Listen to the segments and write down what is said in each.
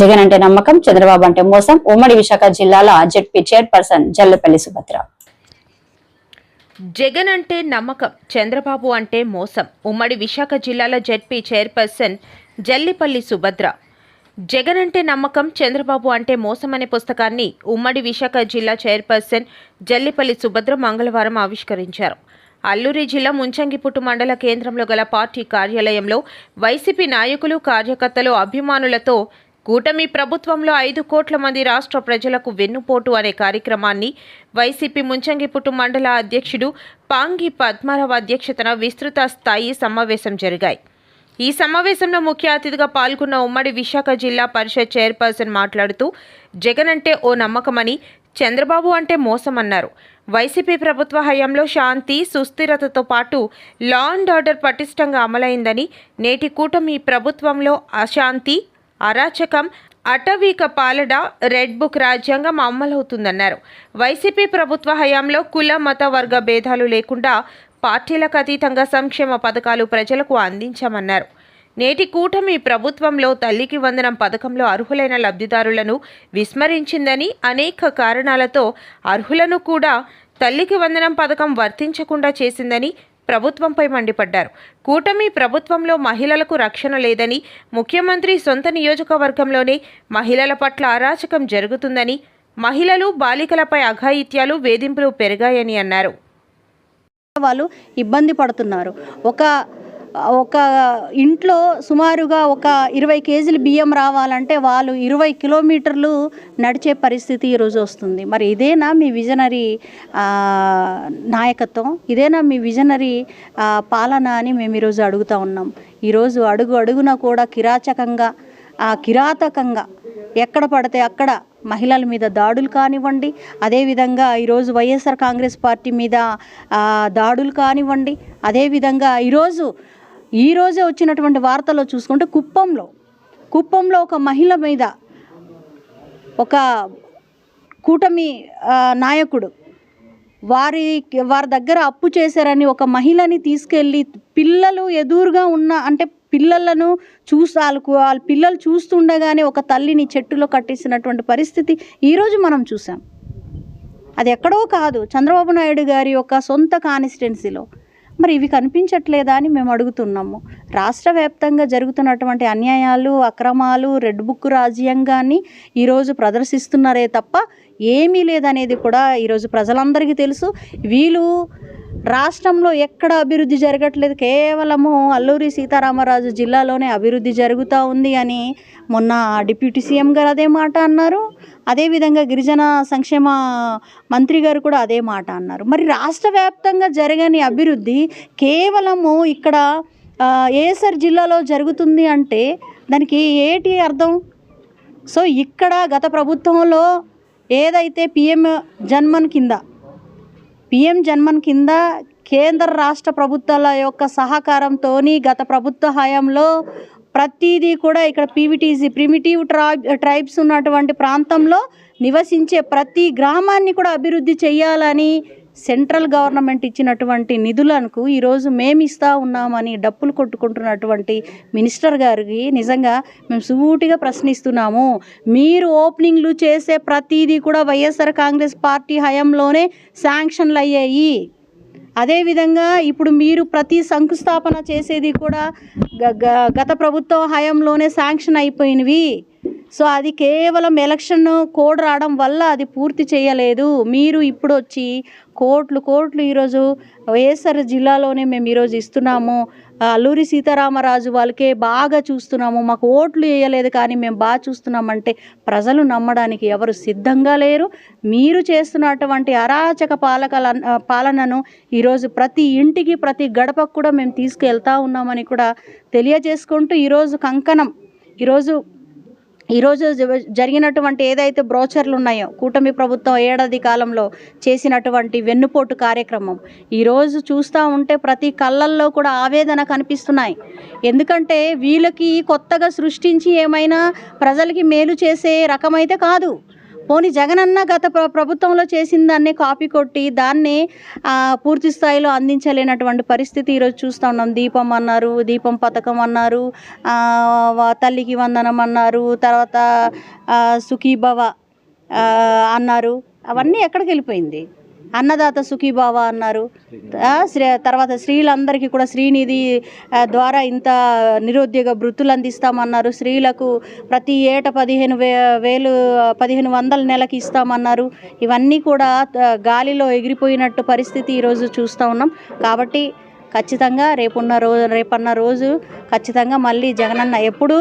జగన్ అంటే నమ్మకం చంద్రబాబు అంటే మోసం. ఉమ్మడి విశాఖ జిల్లాల జెడ్పీ చైర్పర్సన్ జల్లపల్లి సుభద్ర. జగన్ అంటే నమ్మకం చంద్రబాబు అంటే మోసం. ఉమ్మడి విశాఖ జిల్లాల జెడ్పీ చైర్పర్సన్ జల్లిపల్లి సుభద్ర. జగన్ అంటే నమ్మకం చంద్రబాబు అంటే మోసం అనే పుస్తకాన్ని ఉమ్మడి విశాఖ జిల్లా చైర్పర్సన్ జల్లిపల్లి సుభద్ర మంగళవారం ఆవిష్కరించారు. అల్లూరి జిల్లా ముంచంగిపుట్టు మండల కేంద్రంలో గల పార్టీ కార్యాలయంలో వైసీపీ నాయకులు కార్యకర్తలు అభిమానులతో కూటమి ప్రభుత్వంలో ఐదు కోట్ల మంది రాష్ట్ర ప్రజలకు వెన్నుపోటు అనే కార్యక్రమాన్ని వైసీపీ ముంచంగిపుట్టు మండల అధ్యక్షుడు పాంగి పద్మారావు అధ్యక్షతన విస్తృత స్థాయి సమావేశం జరిగాయి. ఈ సమావేశంలో ముఖ్య అతిథిగా పాల్గొన్న ఉమ్మడి విశాఖ జిల్లా పరిషత్ చైర్పర్సన్ మాట్లాడుతూ జగన్ అంటే ఓ నమ్మకమని చంద్రబాబు అంటే మోసమన్నారు. వైసీపీ ప్రభుత్వ హయాంలో శాంతి సుస్థిరతతో పాటు లా అండ్ ఆర్డర్ పటిష్టంగా అమలైందని నేటి కూటమి ప్రభుత్వంలో అశాంతి అరాచకం అటవీక పాలన రెడ్ బుక్ రాజ్యాంగం అమలవుతుందన్నారు. వైసీపీ ప్రభుత్వ హయాంలో కుల మత వర్గ భేదాలు లేకుండా పార్టీలకు అతీతంగా సంక్షేమ పథకాలు ప్రజలకు అందించామన్నారు. నేటి కూటమి ప్రభుత్వంలో తల్లికి వందనం పథకంలో అర్హులైన లబ్ధిదారులను విస్మరించిందని అనేక కారణాలతో అర్హులను కూడా తల్లికి వందనం పథకం వర్తించకుండా చేసిందని ప్రభుత్వంపై మండిపడ్డారు. కూటమి ప్రభుత్వంలో మహిళలకు రక్షణ లేదని ముఖ్యమంత్రి సొంత నియోజకవర్గంలోనే మహిళల పట్ల అరాచకం జరుగుతుందని మహిళలు బాలికలపై అఘాయిత్యాలు వేధింపులు పెరిగాయని అన్నారు. వాళ్ళు ఇబ్బంది పడుతున్నారు. ఒక ఒక ఇంట్లో సుమారుగా ఒక ఇరవై కేజీలు బియ్యం రావాలంటే వాళ్ళు ఇరవై కిలోమీటర్లు నడిచే పరిస్థితి ఈరోజు వస్తుంది. మరి ఇదేనా మీ విజనరీ నాయకత్వం? ఇదేనా మీ విజనరీ పాలన అని మేము ఈరోజు అడుగుతా ఉన్నాం. ఈరోజు అడుగు అడుగున కూడా కిరాచకంగా ఆ కిరాతకంగా ఎక్కడ పడితే అక్కడ మహిళల మీద దాడులు కానివ్వండి అదేవిధంగా ఈరోజు వైఎస్ఆర్ కాంగ్రెస్ పార్టీ మీద దాడులు కానివ్వండి అదేవిధంగా ఈరోజు ఈరోజే వచ్చినటువంటి వార్తల్లో చూసుకుంటే కుప్పంలో కుప్పంలో ఒక మహిళ మీద ఒక కూటమి నాయకుడు వారి వారి దగ్గర అప్పు చేశారని ఒక మహిళని తీసుకెళ్ళి పిల్లలు ఎదురుగా ఉన్న అంటే పిల్లలను చూసి వాళ్ళకు వాళ్ళ పిల్లలు చూస్తుండగానే ఒక తల్లిని చెట్టులో కట్టేసినటువంటి పరిస్థితి ఈరోజు మనం చూసాం. అది ఎక్కడో కాదు. చంద్రబాబు నాయుడు గారి యొక్క సొంత కాన్స్టిట్యున్సీలో. మరి ఇవి కనిపించట్లేదా అని మేము అడుగుతున్నాము. రాష్ట్ర వ్యాప్తంగా జరుగుతున్నటువంటి అన్యాయాలు అక్రమాలు రెడ్ బుక్ రాజ్యాంగాన్ని ఈరోజు ప్రదర్శిస్తున్నారే తప్ప ఏమీ లేదనేది కూడా ఈరోజు ప్రజలందరికీ తెలుసు. వీళ్ళు రాష్ట్రంలో ఎక్కడ అభివృద్ధి జరగట్లేదు కేవలము అల్లూరి సీతారామరాజు జిల్లాలోనే అభివృద్ధి జరుగుతూ ఉంది అని మొన్న డిప్యూటీ సీఎం గారు అదే మాట అన్నారు. అదేవిధంగా గిరిజన సంక్షేమ మంత్రి గారు కూడా అదే మాట అన్నారు. మరి రాష్ట్ర వ్యాప్తంగా జరగని అభివృద్ధి కేవలము ఇక్కడ ఆ, ఏఎస్ఆర్ జిల్లాలో జరుగుతుంది అంటే దానికి ఏటి అర్థం? సో ఇక్కడ గత ప్రభుత్వంలో ఏదైతే పిఎం జన్మన్ కింద పిఎం జన్మన్ కింద కేంద్ర రాష్ట్ర ప్రభుత్వాల యొక్క సహకారంతో గత ప్రభుత్వ హయాంలో ప్రతిదీ కూడా ఇక్కడ పీవిటీసీ ప్రిమిటివ్ ట్రైబ్ ట్రైబ్స్ ఉన్నటువంటి ప్రాంతంలో నివసించే ప్రతి గ్రామాన్ని కూడా అభివృద్ధి చేయాలని సెంట్రల్ గవర్నమెంట్ ఇచ్చినటువంటి నిధులకు ఈరోజు మేము ఇస్తూ ఉన్నామని డప్పులు కొట్టుకుంటున్నటువంటి మినిస్టర్ గారికి నిజంగా మేము సూటిగా ప్రశ్నిస్తున్నాము. మీరు ఓపెనింగ్లు చేసే ప్రతిదీ కూడా వైఎస్ఆర్ కాంగ్రెస్ పార్టీ హయాంలోనే శాంక్షన్లు అయ్యాయి. అదేవిధంగా ఇప్పుడు మీరు ప్రతి శంకుస్థాపన చేసేది కూడా గ- గ- గత ప్రభుత్వం హయాంలోనే శాంక్షన్ అయిపోయినవి. సో అది కేవలం ఎలక్షన్ కోడ్ రావడం వల్ల అది పూర్తి చేయలేదు. మీరు ఇప్పుడు వచ్చి కోట్లు కోట్లు ఈరోజు వైఎస్ఆర్ జిల్లాలోనే మేము ఈరోజు ఇస్తున్నాము. అల్లూరి సీతారామరాజు వాళ్ళకే బాగా చూస్తున్నాము. మాకు ఓట్లు వేయలేదు కానీ మేము బాగా చూస్తున్నామంటే ప్రజలు నమ్మడానికి ఎవరు సిద్ధంగా లేరు. మీరు చేస్తున్నటువంటి అరాచక పాలకల పాలనను ఈరోజు ప్రతి ఇంటికి ప్రతి గడపకు కూడా మేము తీసుకెళ్తా ఉన్నామని కూడా తెలియజేసుకుంటూ ఈరోజు కంకణం ఈరోజు ఈరోజు జ- జరిగినటువంటి ఏదైతే బ్రోచర్లు ఉన్నాయో కూటమి ప్రభుత్వం ఏడాది కాలంలో చేసినటువంటి వెన్నుపోటు కార్యక్రమం ఈరోజు చూస్తూ ఉంటే ప్రతి కళ్ళల్లో కూడా ఆవేదన కనిపిస్తున్నాయి. ఎందుకంటే వీళ్ళకి కొత్తగా సృష్టించి ఏమైనా ప్రజలకి మేలు చేసే రకమైతే కాదు. పోనీ జగనన్న గత ప్రభుత్వంలో చేసిన దాన్ని కాపీ కొట్టి దాన్ని పూర్తి స్థాయిలో అందించలేనటువంటి పరిస్థితి ఈరోజు చూస్తూ ఉన్నాం. దీపం అన్నారు దీపం పథకం అన్నారు తల్లికి వందనం అన్నారు తర్వాత సుఖీభవ అన్నారు. అవన్నీ ఎక్కడికి వెళ్ళిపోయింది? అన్నదాత సుఖీభావ అన్నారు. శ్రీ తర్వాత స్త్రీలందరికీ కూడా శ్రీనిధి ద్వారా ఇంత నిరుద్యోగ వృత్తులు అందిస్తామన్నారు. స్త్రీలకు ప్రతి ఏటా పదిహేను వే వేలు పదిహేను వందల నెలకి ఇస్తామన్నారు. ఇవన్నీ కూడా గాలిలో ఎగిరిపోయినట్టు పరిస్థితి ఈరోజు చూస్తూ ఉన్నాం. కాబట్టి ఖచ్చితంగా రేపున్న రోజు రేపన్న రోజు ఖచ్చితంగా మళ్ళీ జగనన్న ఎప్పుడూ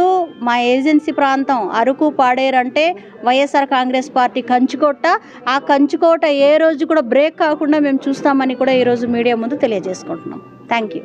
మా ఏజెన్సీ ప్రాంతం అరకు పాడేరంటే వైఎస్ఆర్ కాంగ్రెస్ పార్టీ కంచుకోట. ఆ కంచుకోట ఏ రోజు కూడా బ్రేక్ కాకుండా మేము చూస్తామని కూడా ఈరోజు మీడియా ముందు తెలియజేసుకుంటున్నాం. Thank you